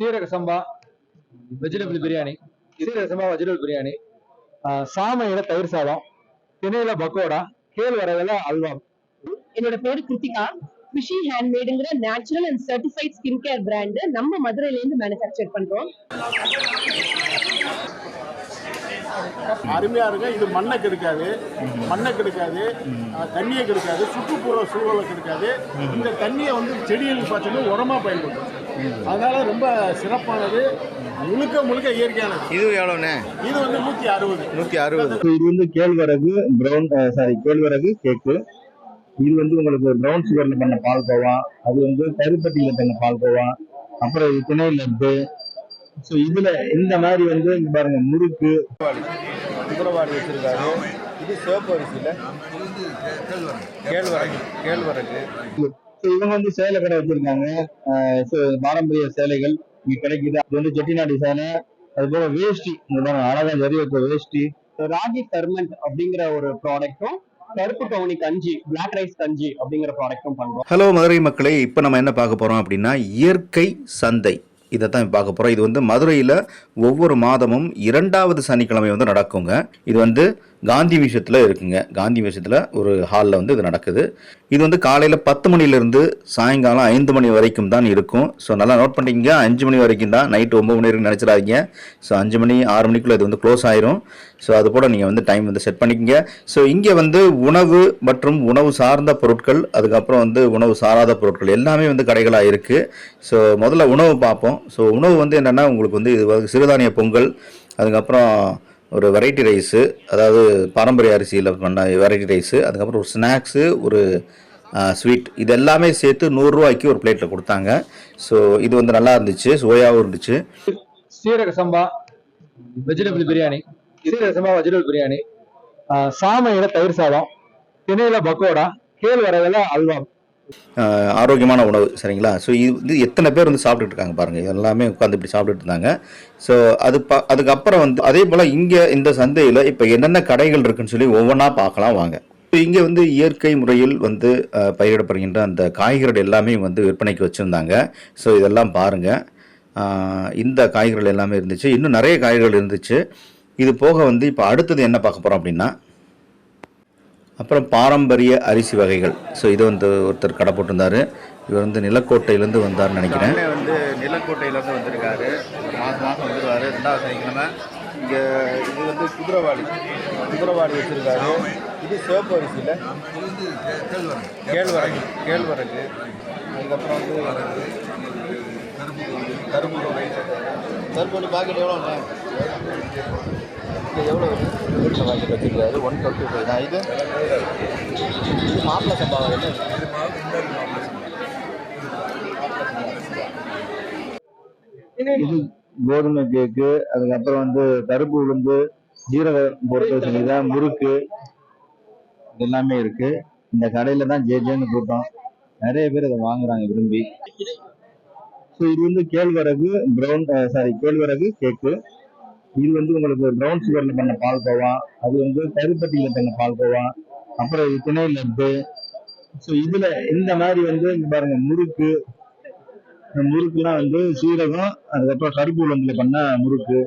சீரக சம்பா வெஜிடபிள் பிரியாணி சீரக சம்பா வெஜிடபிள் பிரியாணி சாமையில தயிர் சாதம் திணையில பக்கோடா கேழ்வரகுல அல்வா. என்னோட பேரு கிருத்திகா. குஷி ஹேண்ட்மேடுங்கிற natural and certified skin care brand நம்ம மதுரையில இருந்து மேனுஃபேக்சர் பண்றோம். அருமையா இருக்கு இது மண்ணை கெடுக்காது. மண்ணை கெடுக்காது. தண்ணியை கெடுக்காது. சுற்றுப்புற சூழலை கெடுக்காது. இந்த தண்ணியை வந்து செடிகளுக்கு பார்த்தீங்கன்னா உரமா பயன்படும் அதனால ரொம்ப சிறப்பானது. முழுக்க முழுக்க இயற்கையானது. இது எவ்வளோண்ணே? இது வந்து நூத்தி அறுபது. நூற்றி அறுபது. இது வந்து கேழ்வரகு ப்ரௌன் சாரி கேழ்வரகு கேக்கு இது வந்து உங்களுக்கு ப்ரௌன் சுகர்ல பண்ண பால்கோவா அது வந்து கருப்பட்டியில பண்ண பால்கோவா அப்புறம் இது திணை லட்டு. ஸோ இதுல இந்த மாதிரி வந்து இங்க பாருங்க முறுக்கு. குதிரவாடி வச்சிருக்காரு. இது சிவப்பு அரிசியில். கேழ்வரகு கேழ்வரகு. ஸோ இவங்க வந்து சேலை கடை வச்சிருக்காங்க. ஸோ பாரம்பரிய சேலைகள் இங்க கிடைக்குது. அது வந்து செட்டிநாடு சேலை அது போல வேஷ்டி. அழகா ஜரி வச்ச வேஷ்டி. ராகி ஃபெர்மெண்ட் அப்படிங்கிற ஒரு ப்ராடக்ட்டும் கருப்பு கவுனி கஞ்சி பிளாக் ரைஸ் கஞ்சி அப்படிங்கிற ப்ராடக்ட்டும் பண்றோம். ஹலோ மதுரை மக்களே. இப்போ நம்ம என்ன பார்க்க போகிறோம் அப்படின்னா இயற்கை சந்தை. இதை தான் பார்க்க போகிறோம் இது வந்து மதுரையில் ஒவ்வொரு மாதமும் இரண்டாவது சனிக்கிழமை வந்து நடக்குங்க. இது வந்து காந்தி விஷயத்தில் இருக்குங்க. காந்தி விஷயத்தில் ஒரு ஹாலில் வந்து இது நடக்குது. இது வந்து காலையில் பத்து மணிலேருந்து சாயங்காலம் ஐந்து மணி வரைக்கும் தான் இருக்கும். ஸோ நல்லா நோட் பண்ணிக்கங்க. அஞ்சு மணி வரைக்கும் தான் நைட்டு ஒம்பது மணி வரைக்கும் நினச்சிடாதீங்க. ஸோ அஞ்சு மணி ஆறு மணிக்குள்ளே இது வந்து க்ளோஸ் ஆயிரும். ஸோ அது போல் நீங்கள் வந்து டைம் வந்து செட் பண்ணிக்கங்க. ஸோ இங்கே வந்து உணவு மற்றும் உணவு சார்ந்த பொருட்கள் அதுக்கப்புறம் வந்து உணவு சாராத பொருட்கள் எல்லாமே வந்து கடைகளாக இருக்குது ஸோ முதல்ல உணவு பார்ப்போம். ஸோ உணவு வந்து என்னென்னா உங்களுக்கு வந்து இது வந்து சிறுதானிய பொங்கல் அதுக்கப்புறம் ஒரு வெரைட்டி ரைஸு அதாவது பாரம்பரிய அரிசியில் பண்ண வெரைட்டி ரைஸு அதுக்கப்புறம் ஒரு ஸ்நாக்ஸு ஒரு ஸ்வீட் இது எல்லாமே சேர்த்து நூறுரூவாய்க்கு ஒரு பிளேட்டில் கொடுத்தாங்க. ஸோ இது வந்து நல்லா இருந்துச்சு சுவையாகவும் இருந்துச்சு. சீரக சம்பா வெஜிடபிள் பிரியாணி சீரக சம்பா வெஜிடபிள் பிரியாணி சாமையில் தயிர் சாதம் திணையில் பக்கோடா கேழ்வரகுல அல்வா. ஆரோக்கியமான உணவு சரிங்களா? ஸோ இது வந்து எத்தனை பேர் வந்து சாப்பிட்டுட்டு இருக்காங்க பாருங்கள் எல்லாமே உட்காந்து இப்படி சாப்பிட்டுட்டு இருந்தாங்க ஸோ அது ப அதுக்கப்புறம் வந்து அதே போல் இங்கே இந்த சந்தையில் இப்போ என்னென்ன கடைகள் இருக்குன்னு சொல்லி ஒவ்வொன்றா பார்க்கலாம் வாங்க. இங்கே வந்து இயற்கை முறையில் வந்து பயிரிடப்படுகின்ற அந்த காய்கறிகள் எல்லாமே வந்து விற்பனைக்கு வச்சுருந்தாங்க. ஸோ இதெல்லாம் பாருங்கள் இந்த காய்கறிகள் எல்லாமே இருந்துச்சு. இன்னும் நிறைய காய்கறிகள் இருந்துச்சு. இது போக வந்து இப்போ அடுத்தது என்ன பார்க்க போகிறோம் அப்படின்னா அப்புறம் பாரம்பரிய அரிசி வகைகள். ஸோ இது வந்து ஒருத்தர் கடை போட்டிருந்தார். இவர் வந்து நிலக்கோட்டையிலேருந்து வந்தார்னு நினைக்கிறேன். வந்து நிலக்கோட்டையிலேருந்து வந்திருக்காரு. மாதம் மாதம் வந்துருவாரு. ரெண்டாவது சனிக்கிழமை. இங்கே இது வந்து குதிரவாடி குதிரவாடி வச்சுருக்காரு. இது சிவப்பு அரிசியில். கேழ்வரகு. கேழ்வரகு. அதுக்கப்புறம் வந்து கருப்பு கொண்டை. கருப்பு பாக்கெட் எவ்வளோ வீட்டில் வாங்கி வச்சுருக்காரு. ஒன் டுவெண்ட்டி ஃபைவ் தான் இது இது மாப்பிள்ளை சம்பா என்ன இது கோதுமை கேக்கு அதுக்கப்புறம் வந்து கருப்பு உளுந்து ஜீரகம் போட்டு செஞ்சதா முறுக்கு எல்லாமே இருக்கு. இந்த கடையில தான் ஜே ஜேன்னு கூட்டம். நிறைய பேர் அதை வாங்குறாங்க விரும்பி. ஸோ இது வந்து கேழ்வரகு ப்ரௌன் சாரி கேழ்வரகு கேக்கு இது வந்து உங்களுக்கு ப்ரௌன் சுகர்ல பண்ண பால்கோவா அது வந்து கருப்பட்டியில பண்ண பால்கோவா அப்புறம் இது திணை லட்டு ஸோ இதுல இந்த மாதிரி வந்து இங்க பாருங்க முறுக்கு. இந்த முறுக்குலாம் வந்து சீரகம் அதுக்கப்புறம் கருப்பு உளுந்துல பண்ண முறுக்கு.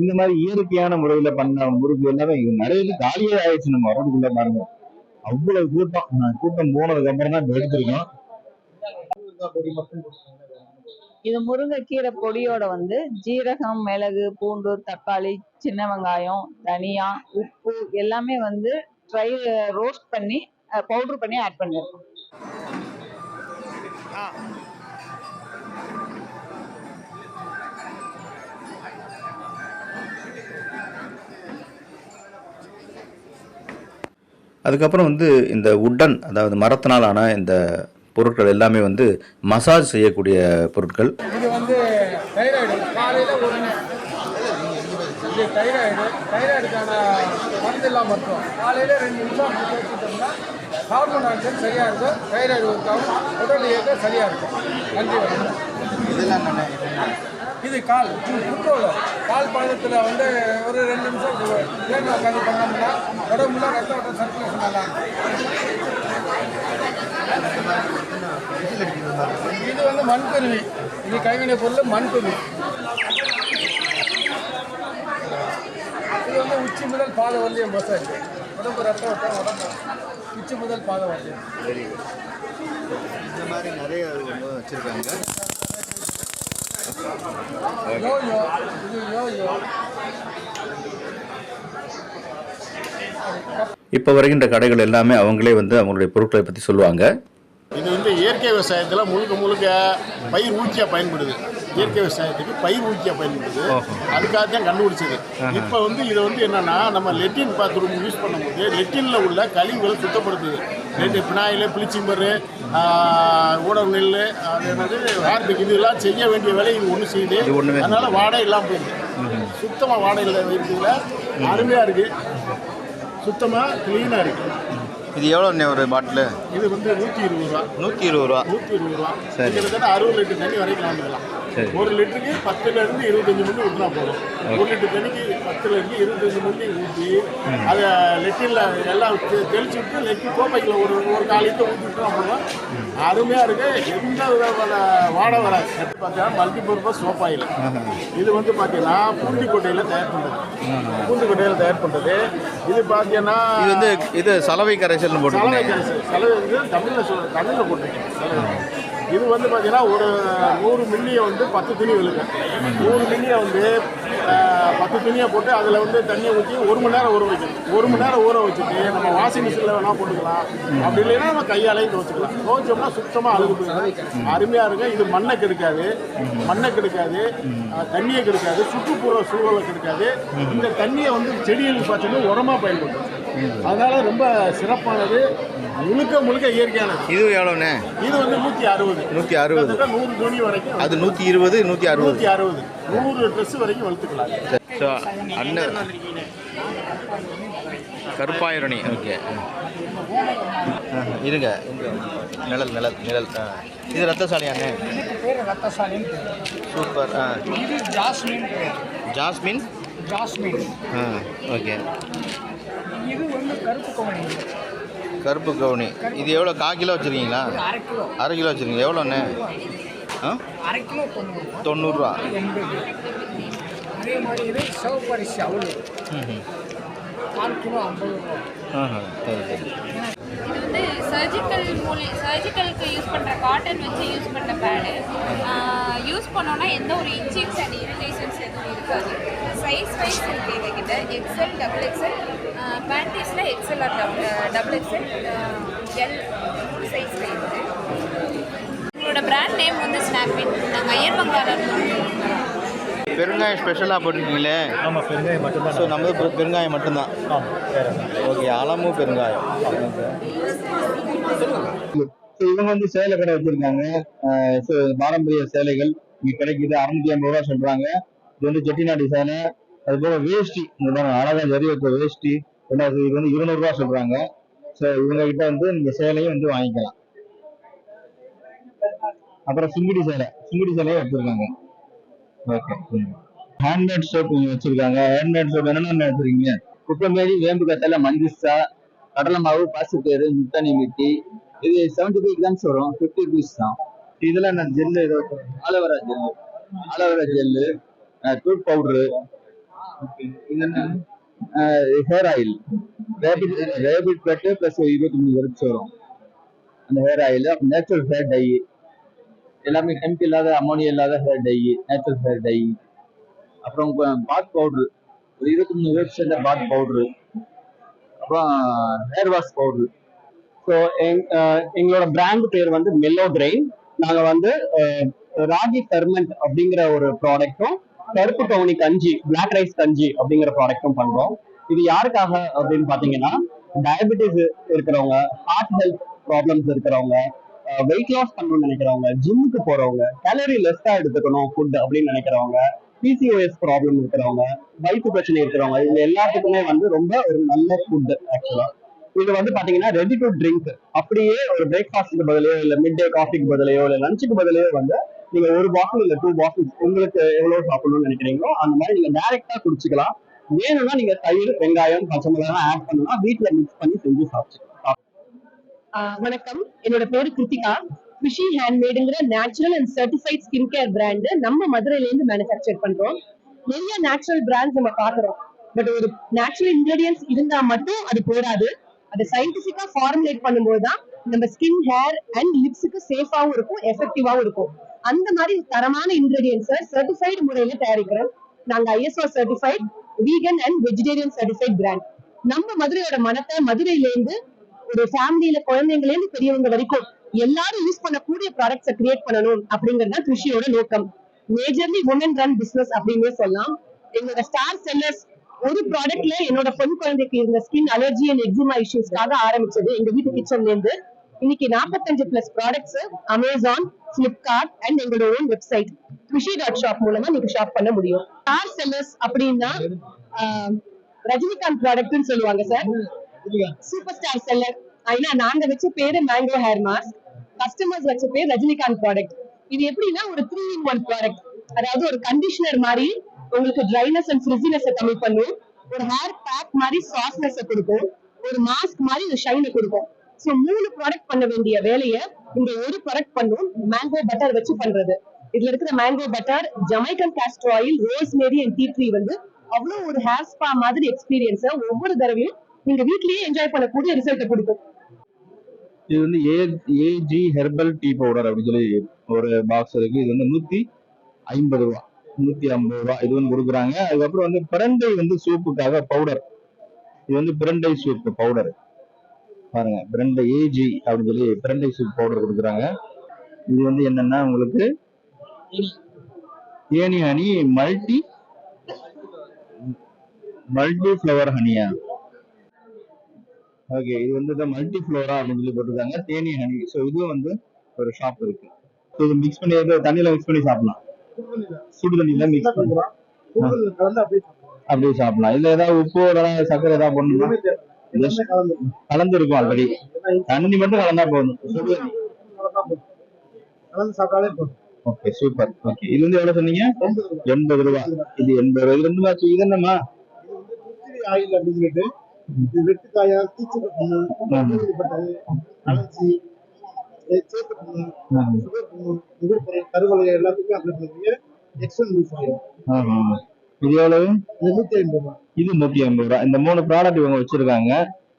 இந்த மாதிரி இயற்கையான முறையில பண்ண முறுக்கு எல்லாமே இங்க நிறைய இது காலியே ஆயிடுச்சு நம்ம வரதுக்குள்ள பாருங்க. அவ்வளவு கூட்டம். நான் கூட்டம் போனதுக்கு அப்புறம் தான் எடுத்துருக்கோம் எடுத்திருக்கோம். இது முருங்கைக்கீரை பொடியோட வந்து ஜீரகம் மிளகு பூண்டு தக்காளி சின்ன வெங்காயம் தனியா உப்பு எல்லாமே வந்து ட்ரை ரோஸ்ட் பண்ணி பவுடர் பண்ணி ஆட் பண்ணிருக்கோம். அதுக்கப்புறம் வந்து இந்த உட்டன் அதாவது மரத்தினால் இந்த பொருட்கள் எல்லாமே வந்து மசாஜ் செய்யக்கூடிய பொருட்கள். இது வந்து தைராய்டு. காலையில் ஒரு இது தைராய்டு. தைராய்டுக்கான மருந்து இல்லாமல் மருத்துவம். காலையில் ரெண்டு நிமிஷம் பேசிட்டோம்னா ஹார்மோன் ஆக்சன் சரியாக இருக்கும். தைராய்டு ஒர்க் ஆகும். உடல் இயக்கம் சரியாக இருக்கும். நன்றி வணக்கம். இதெல்லாம் இது கால். குற்றோல கால் பாதத்தில் வந்து ஒரு ரெண்டு நிமிஷம் உட்காந்து பண்ணோம்னா உடம்புல ரத்த ஓட்டம் சர்க்குலேஷன் நல்லா இருக்கும். இது வந்து மண்கருவி. இது கைவினை பொருள் மண் துணி இது வந்து உச்சி முதல் பாத வரலையும் மசாஜ் உடம்பு ரத்தம் விட்டா உடம்பு. உச்சி முதல் பாத வரலையும் வெரி இந்த மாதிரி நிறைய வச்சுருக்காங்க. யோயோ இது யோயோ இப்போ வருகின்ற கடைகள் எல்லாமே அவங்களே வந்து அவங்களுடைய பொருட்களை பற்றி சொல்லுவாங்க. இது வந்து இயற்கை விவசாயத்தில் முழுக்க முழுக்க பயிர் ஊக்கியாக பயன்படுது. இயற்கை விவசாயத்துக்கு பயிர் ஊக்கியாக பயன்படுது. அதுக்காக தான் கண்டுபிடிச்சது. இப்போ வந்து இதை வந்து என்னன்னா நம்ம லெட்டின் பாத்ரூம் யூஸ் பண்ணும்போது லெட்டினில் உள்ள கழிவுகளை சுத்தப்படுத்துது. ரெண்டு பினாயில் பிளிச்சிம்பர் ஊடக நெல் அது என்னது ஹார்பிக் இதெல்லாம் செய்ய வேண்டிய வேலை இது ஒன்று செய்யுது அதனால வாடகை இல்லாமல் போயிடுது. சுத்தமாக வாடகை இல்லை அருமையாக இருக்குது சுத்தமாக க்ளீனாக இருக்குது இது எவ்வளோ ஒரு பாட்டில்? இது வந்து நூற்றி இருபது ரூபா. நூற்றி இருபது ரூபா. நூற்றி இருபது ரூபா. சரி. கிட்டத்தட்ட அறுபது லிட்டர் தண்ணி வரைக்கும் வாங்கிக்கலாம். ஒரு லிட்டருக்கு பத்துல இருந்து இருபத்தஞ்சு மில்லி ஊற்றினா போதும். ஒரு லிட்டர் தண்ணிக்கு பத்துல இருந்து இருபத்தஞ்சு மில்லி ஊற்றி அதை லெட்டினில் எல்லாம் தெளிச்சு விட்டு லெட்டி கோப்பைக்குள்ள ஒரு ஒரு கால் லிட்டர் ஊற்றிட்டோம் போதும். அருமையாக இருக்கு. எந்த விதமான வாடை வராது பார்த்தீங்கன்னா மல்டி பர்பஸ் சோப் ஆயில் இது வந்து பார்த்தீங்கன்னா பூண்டி கொட்டையில் தயார் பண்ணுறது பூண்டி கொட்டையில் தயார் பண்ணுறது இது பார்த்தீங்கன்னா இது வந்து இது சலவை கரைசல்னு சலவை கரைசல். சலவை வந்து தமிழில் சொல் தமிழில் போட்டிருக்கேன். இது வந்து பார்த்தீங்கன்னா ஒரு நூறு மில்லியை வந்து பத்து துணி விழுக்கும் நூறு மில்லியை வந்து பத்து துணியை போட்டு அதில் வந்து தண்ணியை ஊற்றி ஒரு மணி நேரம் ஊற வைக்கணும். ஒரு மணி நேரம் ஊற வச்சுட்டு நம்ம வாஷிங் மிஷினில் வேணால் போட்டுக்கலாம். அப்படி இல்லைன்னா நம்ம கையாலையும் துவச்சிக்கலாம் துவச்சோம்னா சுத்தமாக அழுகு போயிடும். அருமையாக இருக்கும் இது மண்ணை கெடுக்காது. மண்ணை கெடுக்காது. தண்ணியை கெடுக்காது. சுற்றுப்புற சூழலை கெடுக்காது. இந்த தண்ணியை வந்து செடிகளுக்கு பார்த்தீங்கன்னா உரமாக பயன்படுத்தும் அதனால ரொம்ப சிறப்பானது. முழுக்க முழுக்க இயற்கையானது இது எவ்வளோண்ணே? இது வந்து நூற்றி அறுபது. நூற்றி அறுபது. நூறு துணி வரைக்கும் அது நூற்றி இருபது நூற்றி அறுபது. நூற்றி அறுபது. நூறு ட்ரெஸ் வரைக்கும் வளர்த்துக்கலாம். ஸோ அண்ணன். கருப்பாயிரணி. ஓகே. இருங்க. நிழல் நிழல் நிழல். ஆ. இது ரத்தசாலி அண்ணே. இதுக்கு பேர் ரத்தசாலின்னு பேர் சூப்பர். ஆ இது ஜாஸ்மின் ஜாஸ்மின்? ஜாஸ்மின். ஆ ஓகே. இது வந்து கருப்பு கவனி. கருப்பு கவுனி. இது எவ்வளோ கா கிலோ வச்சுருக்கீங்களா? அரை கிலோ. அரை கிலோ வச்சுருக்கீங்க எவ்வளோண்ணே ஆ? அரை கிலோ தொண்ணூறு தொண்ணூறுரூவா அதே மாதிரி இது சிவப்பு அரிசி அவ்வளோ ம் கால் கிலோ ஐம்பது ரூபா. சரி சரி. இது வந்து சர்ஜிக்கல் மூலி சர்ஜிக்கலுக்கு யூஸ் பண்ணுற காட்டன் வச்சு யூஸ் பண்ணுற பேடு யூஸ் பண்ணோன்னா எந்த ஒரு அண்ட் இரிட்டேஷன்ஸ் எதுவும் இருக்காது. சைஸ் வைஸ் இருக்குது எங்ககிட்ட. XL double XL பேண்டீஸில் XL or double double XL L சைஸில் இருக்குது எங்களோட பிராண்ட் நேம் வந்து ஸ்னாப்பின் நாங்கள் ஐயர் பங்காளர். பெருங்காயம் ஸ்பெஷலாக போட்டிருக்கீங்களே? ஆமா பெருங்காயம் மட்டும்தான். ஸோ நம்ம பெருங்காயம் மட்டும்தான்? ஆமா வேற ஓகே அளமும் பெருங்காயம். இவங்க வந்து சேலை கடை வச்சிருக்காங்க. பாரம்பரிய சேலைகள். இங்க கிடைக்குது அறுநூத்தி ஐம்பது ரூபா சொல்றாங்க. இது வந்து செட்டிநாடு சேலை. அது போக வேஷ்டி இந்த மாதிரி அழகா ஜரி வேஷ்டி ரெண்டாவது இது வந்து இருநூறு ரூபா சொல்றாங்க. ஸோ இவங்க கிட்ட வந்து இந்த சேலையும் வந்து வாங்கிக்கலாம். அப்புறம் சிங்கிடி சேலை. சிங்கிடி சேலையும் வச்சிருக்காங்க ஓகே ஹேண்ட்மேட் சோப் இங்க வச்சிருக்காங்க. ஹேண்ட்மேட் சோப் என்னென்ன குப்பை குப்பமேரி வேம்பு கத்தல மஞ்சிஸ்டா கடலை மாவு பாசிப்பேரு முத்தானி மிட்டி இது செவன்டி ஃபைவ் கிராம்ஸ் வரும். ஃபிஃப்டி ருபீஸ் தான். இதெல்லாம் நான் ஜெல்லு ஏதோ aloe vera gel aloe vera gel tooth powder hair oil rapid rapid bed plus இருபத்தி மூணு வெறுப்ஸ் வரும். அந்த hair oil natural hair dye எல்லாமே கெமிக்கல் இல்லாத அமோனியா இல்லாத hair dye natural hair dye அப்புறம் பாத் பவுட்ரு ஒரு இருபத்தி மூணு வெப்சைட்ல பாத் பவுடரு அப்புறம் ஹேர் வாஷ் பவுடரு ஸோ எங்களோட பிராண்ட் பேர் வந்து மெல்லோ கிரெயின் நாங்கள் வந்து ராகி ஃபெர்மெண்ட் அப்படிங்கிற ஒரு ப்ராடக்ட்டும் கருப்பு கவுனி கஞ்சி பிளாக் ரைஸ் கஞ்சி அப்படிங்கிற ப்ராடக்ட்டும் பண்றோம். இது யாருக்காக அப்படின்னு பாத்தீங்கன்னா டயபெட்டிஸ் இருக்கிறவங்க ஹார்ட் ஹெல்த் ப்ராப்ளம்ஸ் இருக்கிறவங்க வெயிட் லாஸ் பண்ணணும்னு நினைக்கிறவங்க ஜிம்முக்கு போறவங்க கேலரி லெஸ்ஸா எடுத்துக்கணும் ஃபுட் அப்படின்னு நினைக்கிறவங்க பிசிஓஎஸ் ப்ராப்ளம் இருக்கிறவங்க வயிற்று பிரச்சனை இருக்கிறவங்க இது எல்லாத்துக்குமே வந்து ரொம்ப ஒரு நல்ல ஃபுட் ஆக்சுவலா இது வந்து பாத்தீங்கன்னா ரெடி டு ட்ரிங்க் அப்படியே ஒரு பிரேக்ஃபாஸ்ட்க்கு பதிலையோ இல்ல மிட் டே காஃபிக்கு பதிலையோ இல்ல லஞ்சுக்கு பதிலையோ வந்து நீங்க ஒரு பாட்டில் இல்ல டூ பாட்டில் உங்களுக்கு எவ்வளவு சாப்பிடணும்னு நினைக்கிறீங்களோ அந்த மாதிரி நீங்க டைரக்டா குடிச்சுக்கலாம். வேணும்னா நீங்க தயிர் வெங்காயம் பச்சை மிளகாய் ஆட் பண்ணலாம் வீட்ல மிக்ஸ் பண்ணி செஞ்சு சாப்பிட்டு ஆஹ் வணக்கம். என்னோட பேரு கிருத்திகா. ஃபிஷி ஹேண்ட்மேடுங்கிற natural and certified skin care brand நம்ம மதுரையில இருந்து மேனுஃபேக்சர் பண்றோம். நிறைய நேச்சுரல் பிராண்ட்ஸ் நம்ம பாக்குறோம் பட் ஒரு நேச்சுரல் இன்கிரீடியன்ஸ் இருந்தா மட்டும் அது போராது அதை சயின்டிபிக்கா ஃபார்முலேட் பண்ணும்போது தான் நம்ம ஸ்கின் ஹேர் அண்ட் லிப்ஸுக்கு சேஃபாவும் இருக்கும் எஃபெக்டிவாவும் இருக்கும். அந்த மாதிரி தரமான இன்கிரீடியன்ஸை சர்டிஃபைடு முறையில தயாரிக்கிறோம் நாங்க ISO certified vegan and vegetarian certified brand நம்ம மதுரையோட மனத்தை மதுரையிலேருந்து ஒரு ஃபேமிலியில குழந்தைங்கலேருந்து பெரியவங்க வரைக்கும் எல்லாரும் யூஸ் பண்ணக்கூடிய ப்ராடக்ட்ஸை கிரியேட் பண்ணணும் அப்படிங்கறது தான் கிருஷியோட நோக்கம். மேஜர்லி உமன் ரன் பிசினஸ் அப்படின்னே சொல்லலாம். எங்களோட ஸ்டார் செல்லர்ஸ் ஒரு ப்ராடக்ட்ல என்னோட பெண் குழந்தைக்கு இருந்த ஸ்கின் அலர்ஜி அண்ட் எக்ஸிமா இஷ்யூஸ்க்காக ஆரம்பிச்சது. எங்க வீட்டு கிச்சன்ல இருந்து இன்னைக்கு 45 plus products Amazon Flipkart and எங்களோட own website Krushi dot shop மூலமா நீங்க ஷாப் பண்ண முடியும். ஸ்டார் செல்லர்ஸ் அப்படின்னா ரஜினிகாந்த் ப்ராடக்ட்னு சொல்லுவாங்க சார் சூப்பர் ஸ்டார் செல்லர் ஏன்னா நாங்க வச்ச பேரு மேங்கோ ஹேர் மாஸ்க் கஸ்டமர்ஸ் வச்ச பேர் ரஜினிகாந்த் ப்ராடக்ட் இது எப்படின்னா ஒரு த்ரீ இன் ஒன் ப்ராடக்ட் அதாவது ஒரு கண்டிஷனர் மாதிரி உங்களுக்கு ட்ரைனஸ் அண்ட் ஃப்ரிசினஸ் கம்மி பண்ணும். ஒரு ஹேர் பேக் மாதிரி சாஃப்ட்னஸ் கொடுக்கும். ஒரு மாஸ்க் மாதிரி ஒரு ஷைனை கொடுக்கும். சோ மூணு ப்ராடக்ட் பண்ண வேண்டிய வேலையை இந்த ஒரு ப்ராடக்ட் பண்ணும். மேங்கோ பட்டர் வச்சு பண்றது. இதுல இருக்கிற mango butter Jamaican castor oil rosemary and tea tree வந்து அவ்வளவு ஒரு ஹேர் ஸ்பா மாதிரி எக்ஸ்பீரியன்ஸ ஒவ்வொரு தடவையும் நீங்க வீட்லயே என்ஜாய் பண்ணக்கூடிய ரிசல்ட் கொடுக்கும். இது வந்து ஏ ஏஜி ஹெர்பல் டீ பவுடர் அப்படின்னு சொல்லி ஒரு பாக்ஸ் இருக்கு. இது வந்து நூத்தி ஐம்பது ரூபா. நூத்தி ஐம்பது ரூபா இது வந்து கொடுக்குறாங்க. அதுக்கப்புறம் வந்து பிரண்டை வந்து சூப்புக்காக பவுடர் இது வந்து பிரண்டை சூப் பவுடர் பாருங்க பிரண்டை ஏஜி அப்படின்னு சொல்லி பிரண்டை சூப் பவுடர் கொடுக்குறாங்க. இது வந்து என்னன்னா உங்களுக்கு any honey multi multi flower Haniya? Okay இது வந்து மல்டி ஃப்ளோரா அப்படின்னு சொல்லி போட்டிருக்காங்க. தேனி ஹனி. ஸோ இதுவும் வந்து ஒரு ஷாப் இருக்கு. ஸோ இது மிக்ஸ் பண்ணி எது தண்ணியில மிக்ஸ் பண்ணி சாப்பிடலாம். சுடு தண்ணியில மிக்ஸ் பண்ணி கலந்து அப்படியே சாப்பிடலாம். இதுல ஏதாவது உப்பு சர்க்கரை ஏதாவது போடணுமா? Just கலந்து. இருக்கும் ஆல்ரெடி தண்ணி மட்டும் கலந்தா போதும். கலந்து சாப்பிட்டாலே போதும். ஓகே சூப்பர் ஓகே இது வந்து எவ்வளவு சொன்னீங்க? எண்பது ரூபா. இது எண்பது ரூபா. ரெண்டு மாச்சு இது என்னம்மா? ஆயில் அப்படின்னு சொல்லிட்டு வெட்டுக்காயா புண்ணு சுகர் கருவலை எல்லாத்துக்கும் அப்ளை யூஸ் ஆகும். இது எவ்வளவு? இது நூத்தி ஐம்பது ரூபா. இது நூத்தி ஐம்பது ரூபா. இந்த மூணு ப்ராடக்ட் இவங்க வச்சிருக்காங்க.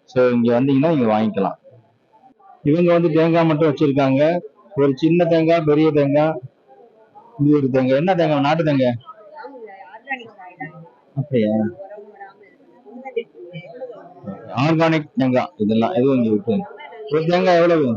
ஸோ இங்க வந்தீங்கன்னா இங்க வாங்கிக்கலாம். இவங்க வந்து தேங்காய் மட்டும் வச்சிருக்காங்க. ஒரு சின்ன தேங்காய் பெரிய தேங்காய் இது ஒரு தேங்காய். என்ன தேங்காய்? நாட்டு தேங்காய்? அப்படியா? ஆர்கானிக் தேங்காய். இதெல்லாம் எதுவும் இங்க இருக்கு ஒரு தேங்காய் எவ்வளவு?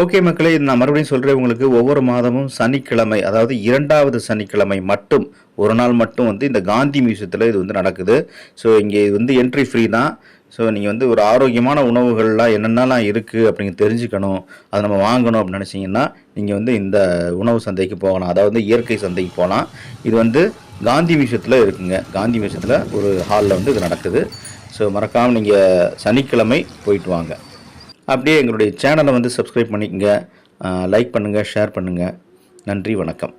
ஓகே மக்களே இது நான் மறுபடியும் சொல்கிறேன் உங்களுக்கு ஒவ்வொரு மாதமும் சனிக்கிழமை அதாவது இரண்டாவது சனிக்கிழமை மட்டும் ஒரு நாள் மட்டும் வந்து இந்த காந்தி மியூசியத்தில் இது வந்து நடக்குது. ஸோ இங்கே இது வந்து என்ட்ரி ஃப்ரீ தான். ஸோ நீங்கள் வந்து ஒரு ஆரோக்கியமான உணவுகள்லாம் என்னென்னலாம் இருக்குது அப்படிங்க தெரிஞ்சுக்கணும். அதை நம்ம வாங்கணும் அப்படின்னு நினச்சிங்கன்னா நீங்கள் வந்து இந்த உணவு சந்தைக்கு போகலாம். அதாவது இயற்கை சந்தைக்கு போகலாம். இது வந்து காந்தி மியூசியத்தில் இருக்குங்க. காந்தி மியூசியத்தில் ஒரு ஹாலில் வந்து இது நடக்குது. ஸோ மறக்காமல் நீங்கள் சனிக்கிழமை போயிட்டு வாங்க. அப்படியே எங்களுடைய சேனலை வந்து சப்ஸ்கிரைப் பண்ணிக்கங்க. லைக் பண்ணுங்கள் ஷேர் பண்ணுங்கள் நன்றி வணக்கம்.